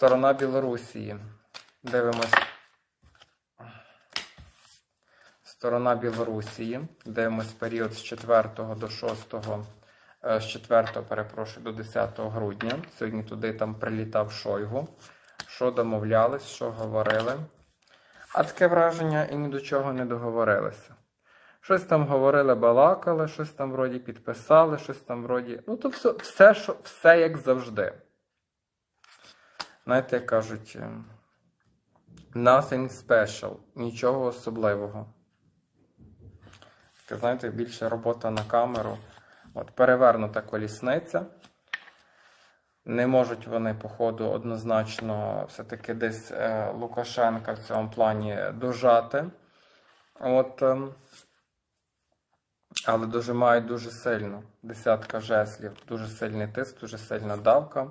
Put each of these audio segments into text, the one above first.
Сторона Білорусії. Дивимось. Сторона Білорусії. Дивимось період з 4 до 6, е, з 4, перепрошую, до 10 грудня. Сьогодні туди там прилітав Шойгу. Що домовлялись, що говорили. А таке враження і ні до чого не договорилися. Щось там говорили, балакали, щось там вроді підписали, щось там вроді. Ну, то все, все, що, все як завжди. Знаєте, як кажуть, е, nothing special, нічого особливого. Таке, знаєте, більше робота на камеру. От перевернута колісниця. Не можуть вони, походу, однозначно все-таки десь е, Лукашенка в цьому плані дожати. От, ем, але дожимають дуже сильно. Десятка жеслів, дуже сильний тиск, дуже сильна давка,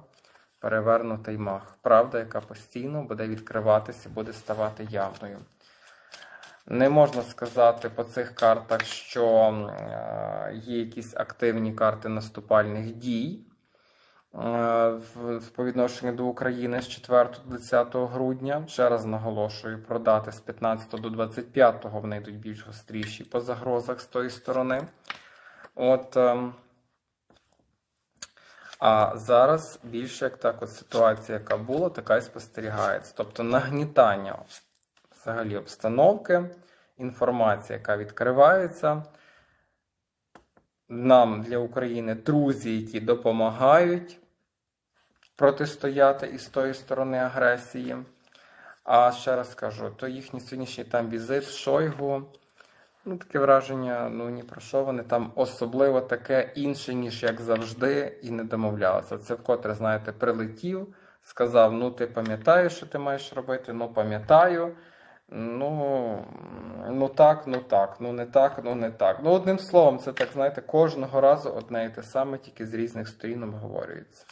перевернутий мах. Правда, яка постійно буде відкриватися, буде ставати явною. Не можна сказати по цих картах, що е, є якісь активні карти наступальних дій е, по відношенню до України з 4 до 10 грудня. Ще раз наголошую, про дати з 15 до 25 вони йдуть більш гостріші по загрозах з тої сторони. От, ем, а зараз більше як так от ситуація, яка була, така і спостерігається. Тобто нагнітання взагалі обстановки, інформація, яка відкривається. Нам для України друзі, які допомагають протистояти із тої сторони агресії. А ще раз кажу, то їхній сьогоднішній там візит Шойгу. Ну, таке враження, ну ні про що вони там особливо таке інше, ніж як завжди, і не домовлялися. Це вкотре, знаєте, прилетів, сказав: ну, ти пам'ятаєш, що ти маєш робити? Ну, пам'ятаю. Ну, ну так, ну так, ну не так, ну не так. Ну, одним словом, це так, знаєте, кожного разу одне і те саме, тільки з різних сторін обговорюється.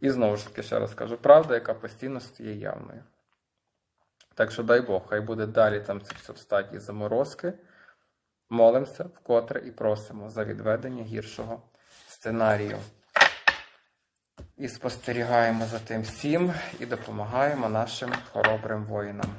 І знову ж таки, ще раз кажу, правда, яка постійно стає явною. Так що дай Бог, хай буде далі там в стадії заморозки. Молимося вкотре і просимо за відведення гіршого сценарію. І спостерігаємо за тим всім і допомагаємо нашим хоробрим воїнам.